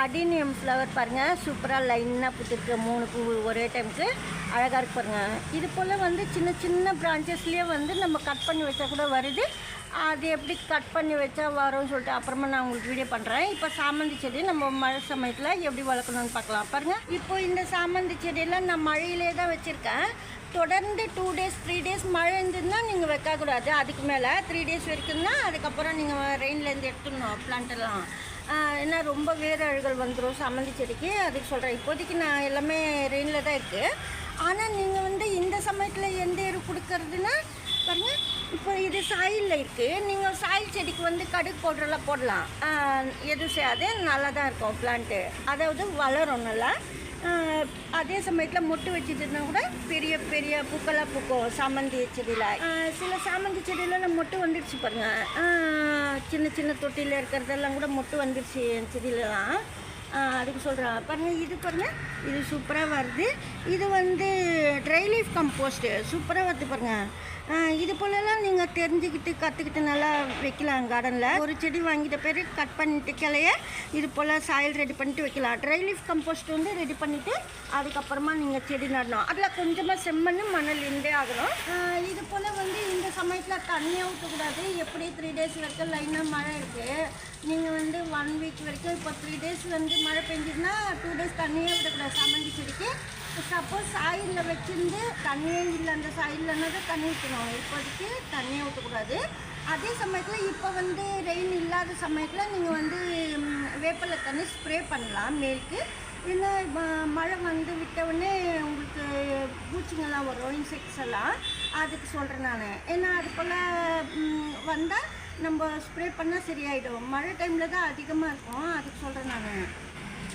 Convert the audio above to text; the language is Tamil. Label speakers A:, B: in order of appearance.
A: அடினியம் ஃப்ளவர் பாருங்கள் சூப்பராக லைனாக பூத்துருக்கு. மூணு பூ ஒரே டைமுக்கு அழகாக இருக்கு பாருங்கள் இது போல் வந்து சின்ன சின்ன பிரான்ச்சஸ்லேயே வந்து நம்ம கட் பண்ணி வச்சா கூட வருது. அது எப்படி கட் பண்ணி வச்சா வரும்னு சொல்லிட்டு அப்புறமா நான் உங்களுக்கு வீடியோ பண்ணுறேன் இப்போ சாமந்தி செடி நம்ம மழை சமயத்தில் எப்படி வளர்க்கணும்னு பார்க்கலாம். பாருங்கள் இப்போ இந்த சாமந்தி செடியெல்லாம் நான் மழையிலே தான் வச்சுருக்கேன். தொடர்ந்து டூ டேஸ் த்ரீ டேஸ் மழை இருந்ததுன்னா நீங்கள் வைக்கக்கூடாது. அதுக்கு மேலே த்ரீ டேஸ் வரைக்கும் தான் அதுக்கப்புறம் நீங்கள் ரெயின்லேருந்து எடுத்துடணும் பிளான்ட்டெல்லாம் ஏன்னா ரொம்ப வேர் அழுகல் வந்துடும் சம்மந்தி செடிக்கு. அதுக்கு சொல்கிறேன் இப்போதைக்கு நான் எல்லாமே ரெயினில் தான் இருக்குது ஆனால் நீங்கள் வந்து இந்த சமயத்தில் எந்த எரு கொடுக்கறதுன்னா பாருங்கள் இப்போ இது சாயிலில் இருக்குது நீங்கள் சாயில் செடிக்கு வந்து கடுகு போடுறலாம் போடலாம். எதுவும் செய்யாது நல்லா தான் இருக்கும் பிளான்ட்டு அதாவது வளரும் நல்லா. அதே சமயத்தில் மொட்டு வச்சுட்டுனா கூட பெரிய பெரிய பூக்களாக பூக்கும் சாமந்தி செடியில். சில சாமந்தி செடியிலலாம் மொட்டு வந்துடுச்சு பாருங்க. சின்ன சின்ன தொட்டியில் இருக்கிறதெல்லாம் கூட மொட்டு வந்துடுச்சு என் செடியிலலாம். அதுக்கு சொல்கிறேன் பாருங்கள் இது பாருங்கள் இது சூப்பராக வருது. இது வந்து ட்ரை லீஃப் கம்போஸ்ட்டு சூப்பராக வருது பாருங்கள் இது போலலாம் நீங்கள் தெரிஞ்சுக்கிட்டு கற்றுக்கிட்டு நல்லா வைக்கலாம் கார்டனில் ஒரு செடி வாங்கிட்ட பிறகு கட் பண்ணிட்டு கிளைய இது போல் சாயில் ரெடி பண்ணிட்டு வைக்கலாம். ட்ரை லீஃப் கம்போஸ்ட் வந்து ரெடி பண்ணிவிட்டு அதுக்கப்புறமா நீங்கள் செடி நடணும். அதில் கொஞ்சமாக செம்மண் மணல் இருந்தே ஆகணும். இது போல் வந்து இந்த சமயத்தில் தண்ணியாக ஊற்றக்கூடாது எப்படி த்ரீ டேஸ் வரைக்கும் லைனாக மழை இருக்குது நீங்கள் வந்து ஒன் வீக் வரைக்கும் இப்போ த்ரீ டேஸ் வந்து மழை பெஞ்சதுன்னா டூ டேஸ் தண்ணியே விடக்கூடாது. சாமந்தி செடிக்கு. சப்போஸ் சாயிலில் வச்சிருந்து தண்ணியே இல்லை அந்த சாயில்லன்னா தான் தண்ணி ஊற்றணும் இப்போதைக்கு தண்ணியே ஊற்றக்கூடாது அதே சமயத்தில் இப்போ வந்து ரெயின் இல்லாத சமயத்தில் நீங்கள் வந்து வேப்பலை தண்ணி ஸ்ப்ரே பண்ணலாம் மேலுக்கு ஏன்னா மழை வந்து விட்டவுடனே உங்களுக்கு பூச்சிங்கெல்லாம் வரும் இன்செக்ட்ஸ் எல்லாம். அதுக்கு சொல்கிறேன் நான். ஏன்னா அது போல் வந்தால் நம்ம ஸ்ப்ரே பண்ணால் சரியாயிடும். மழை டைமில் தான் அதிகமாக இருக்கும். அதுக்கு சொல்கிறேன் நான்.